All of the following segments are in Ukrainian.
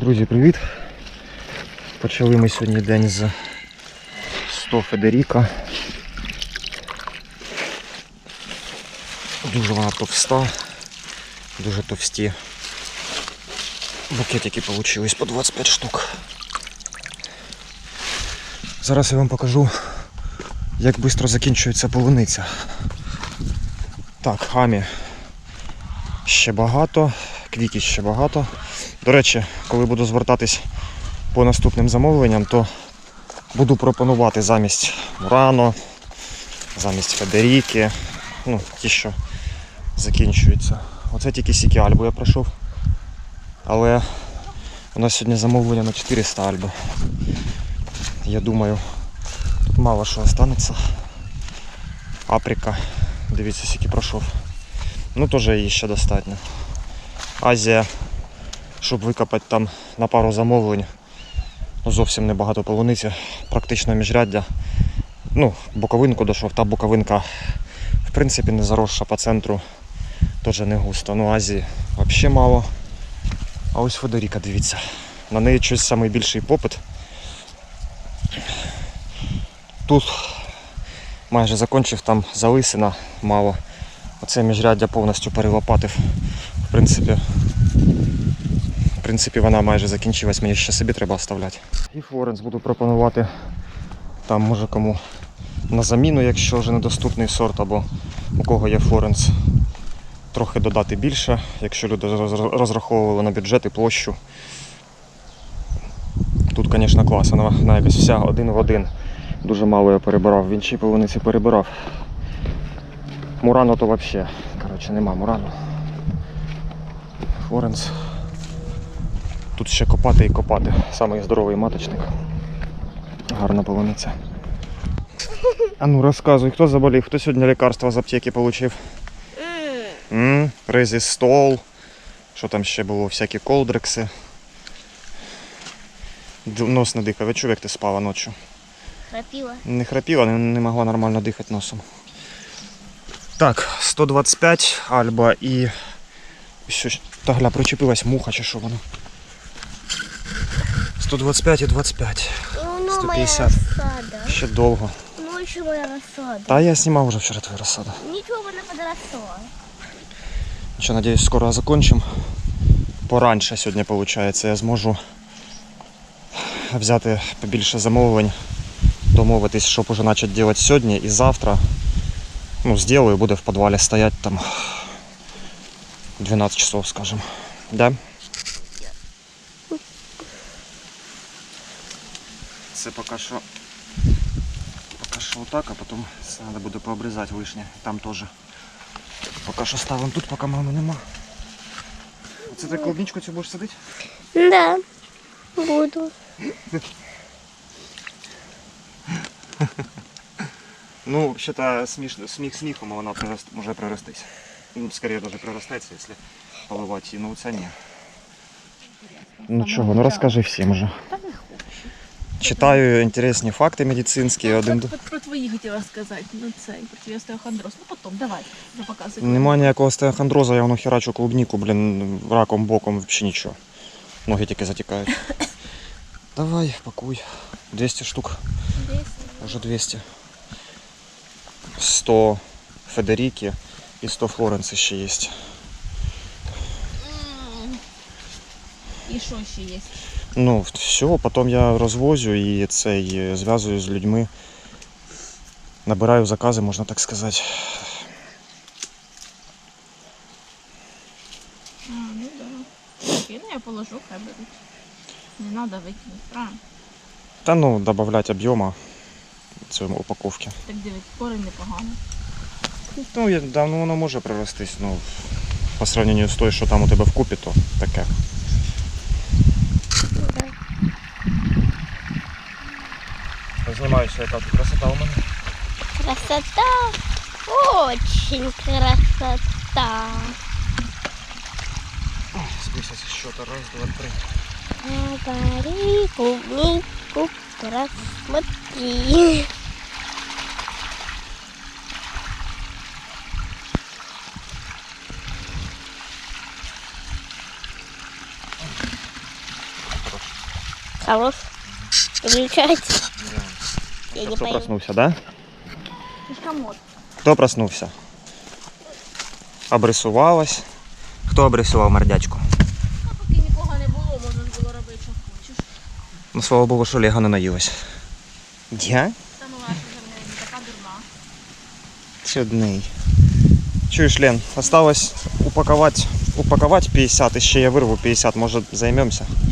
Друзі, привіт! Почали ми сьогодні день з 100 Федеріка. Дуже вона товста, дуже товсті. Букетики вийшли по 25 штук. Зараз я вам покажу, як швидко закінчується полуниця. Так, хамі ще багато, квіки ще багато. До речі, коли буду звертатись по наступним замовленням, то буду пропонувати замість Мурано, замість Федеріки, ну, ті, що закінчуються. Оце тільки Сікі Альбу я пройшов. Але у нас сьогодні замовлення на 400 Альби. Я думаю, тут мало що останеться. Априка, дивіться, скільки пройшов. Ну, теж її ще достатньо. Азія, щоб викопати там на пару замовлень. Ну, зовсім небагато полуниці, практично міжряддя. Ну, боковинку дійшов, та боковинка в принципі не заросша по центру, теж не густо. Ну, Азії взагалі мало. А ось Федеріка, дивіться. На неї щось найбільший попит. Тут майже закончив, там залисина мало. Оце міжряддя повністю перелопатив. В принципі, принципі, вона майже закінчилась, мені ще собі треба оставляти. І Флоренс буду пропонувати там може кому на заміну, якщо вже недоступний сорт, або у кого є Флоренс, трохи додати більше, якщо люди розраховували на бюджет і площу. Тут, звісно, клас, вона, вона якась вся один в один. Дуже мало я перебирав, в іншій полуниці перебирав. Мурано то вообще. Коротше, нема Мурано. Флоренс. Тут ще копати і копати. Самий здоровий маточник. Гарна полуниця. А ну розказуй, хто заболів, хто сьогодні лікарства з аптеки отримав? М, Резістол. Що там ще було? Всякі колдрекси. Нос не дихав. Я чув, як ти спала ночі. Храпіла. Не храпіла, не, не могла нормально дихати носом. Так, 125 Альба і. Що, та гля, причепилась муха чи що воно. 125 і 25. Ну, 150. розсада. Ще довго. Ну, ще моя розсада. Та я знімав вже вчора твою розсаду. Нічого не подросла. Що, надіюсь, скоро закончим. Пораньше сьогодні, виходить, я зможу взяти побільше замовлень, домовитись, щоб уже почати робити сьогодні і завтра. Ну, сделаю, буде в підвалі стояти там 12 часов, скажем. Да? Це поки що поки що отак, а потім треба буде пообрізати вишні. Там теж. Поки що ставимо тут, поки мами нема. Оце ти клубничку цю будеш садити? Да, буду. Ну, считай, смішно, сміх сміхом, вона прирост, може приростись. Ну, скоріше даже приростеться, якщо поливати ну це ні. Ну чого, ну розкажи всім вже. Читаю інтересні факти медицинські. Один... Про, про твої хотіла сказати. Ну цей, про твій остеохондроз. Ну потім, давай, вже показуй. Нема ніякого стеохондроза, я воно херачу клубніку, блін, раком, боком, взагалі нічого. Ноги тільки затікають. Давай, пакуй. 200 штук. Уже 200. 100 Федеріки і 100 Флоренс ще є. І що ще є? Ну, все, потім я розвозю і цей зв'язую з людьми. Набираю закази, можна так сказати. А, ну да. Я положу, хай беруть. Не треба викинути, правильно? Та ну, додати об'єму цієї упаковки. Так дивись, корень непогано. Ну, я, да, ну, воно може приростись, ну, по сравненню з тою, що там у тебе вкупі, то таке. Знімаюся, яка тут красота у мене. Красота. Очень красота. Списать счета. Раз, два, три. Говори, клубнику просмотри. Хорош. Выключайте. Я не Хто пойму. проснувся, да? Комод. Хто проснувся? Обрисувалась. Хто обрисував мордячку? А поки нікого не було, можна ж було робити, що хочеш. Ну, слава Богу, що Лега не наїлась. Я? Та ваша вже не така дурна. Чудний. Чуєш, Лен, осталось упаковать, упаковать 50, і ще я вирву 50, може займемся. Займемося.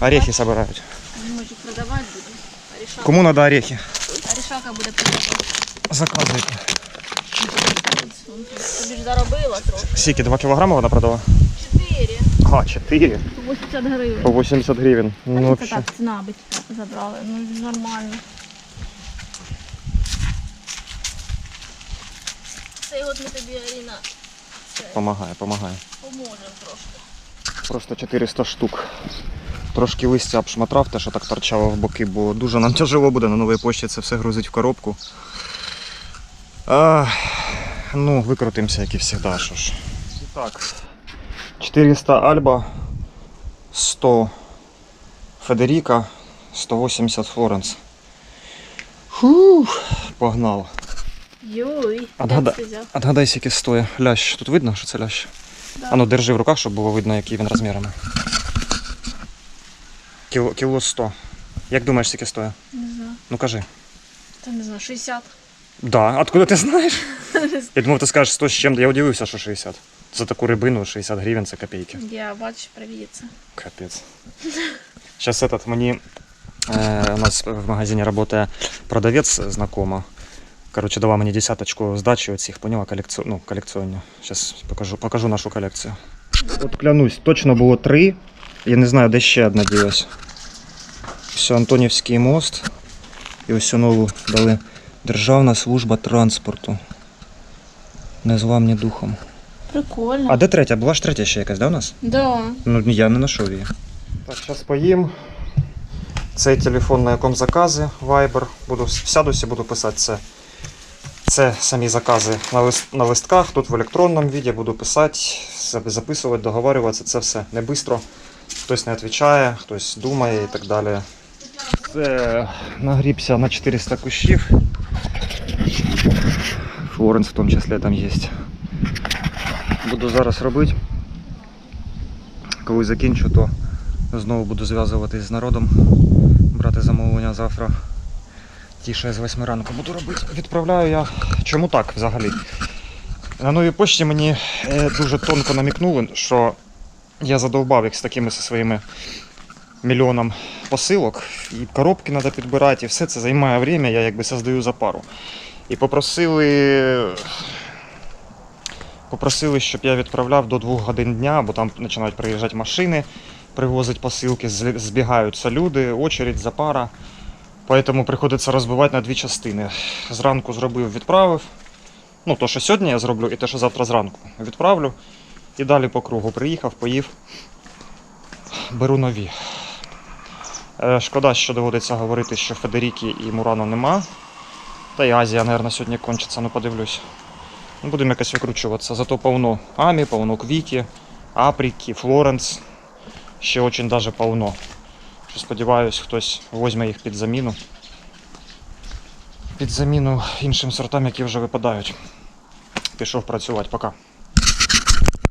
Орехи собирають. Ми ж продавати будемо. Орішалка, Кому надо орехи? орішалка буде продавати. Заказуйте. Тобі ж заробила трохи. Скільки, 2 кілограми вона продала? Чотири. А, 4. По 80 гривень. По 80 гривень. Ну, Ну, це вообще. так, ціна би забрали. Ну, нормально. Цей год ми тобі, Аріна, Помагає, помагає. поможемо трошки. Просто 400 штук. Трошки листя обшматрав, те, що так торчало в боки, бо дуже нам тяжело буде на новій пошті це все грузить в коробку. А, ну, викрутимося, як і завжди. Що ж. І так. 400 Альба, 100 Федеріка, 180 Флоренс. Фух, погнав. Йой, Отгада- як ти? Отгадай, скільки стоїть лящ. Тут видно, що це лящ? Да. А ну держи в руках, щоб було видно, який він розмірами. Кіло, кіло 100. Як думаєш, скільки стоїть? Не знаю. Ну кажи. Та не знаю, 60. Да, откуда ти знаєш? Я думав, ти скажеш 100 з чим. Я удивився, що 60. За таку рибину 60 гривень це копійки. Я бачиш, привіється. Капець. Сейчас этот мені э, у нас в магазині працює продавець знакома. Короче, дала мені десяточку здачі оцих, поняла, колекцію, ну, колекціонні. Зараз покажу, покажу нашу колекцію. От клянусь, точно було три. Я не знаю, де ще одна ділась. Все, Антонівський мост. І ось нову дали Державна служба транспорту. Незламні духом. Прикольно. А де третя? Була ж третя ще якась, да, у нас? Да. Ну, я не знайшов її. Так, зараз поїм. Цей телефон, на якому закази, Viber. Буду сядуся, буду писати це. Це самі закази на, лист, на листках, тут в електронному віді буду писати, записувати, договорюватися. Це все не швидко. Хтось не відповідає, хтось думає і так далі. Це нагрібся на 400 кущів. Флоренс в тому числі там є. Буду зараз робити. Коли закінчу, то знову буду зв'язуватись з народом, брати замовлення завтра. Тіше з 8 ранку буду робити. Відправляю я. Чому так взагалі? На новій пошті мені е, дуже тонко намікнули, що я задовбав їх з такими зі своїми мільйоном посилок, і коробки треба підбирати, і все це займає время, я якби создаю за пару. І попросили Попросили, щоб я відправляв до 2 годин дня, бо там починають приїжджати машини, привозять посилки, збігаються люди, очередь, запара. Поэтому приходиться розбивати на дві частини. Зранку зробив, відправив. Ну, то, що сьогодні я зроблю, і те, що завтра зранку відправлю. І далі по кругу приїхав, поїв. Беру нові. Е, Шкода, що доводиться говорити, що Федеріки і Мурано нема. Та й Азія, мабуть, сьогодні кончиться, ну подивлюсь. Ну, Будемо якось викручуватися. Зато повно Амі, повно Квіки, Апріки, Флоренс. Ще дуже даже повно. Що сподіваюсь, хтось візьме їх під заміну. Під заміну іншим сортам, які вже випадають. Пішов працювати. Пока.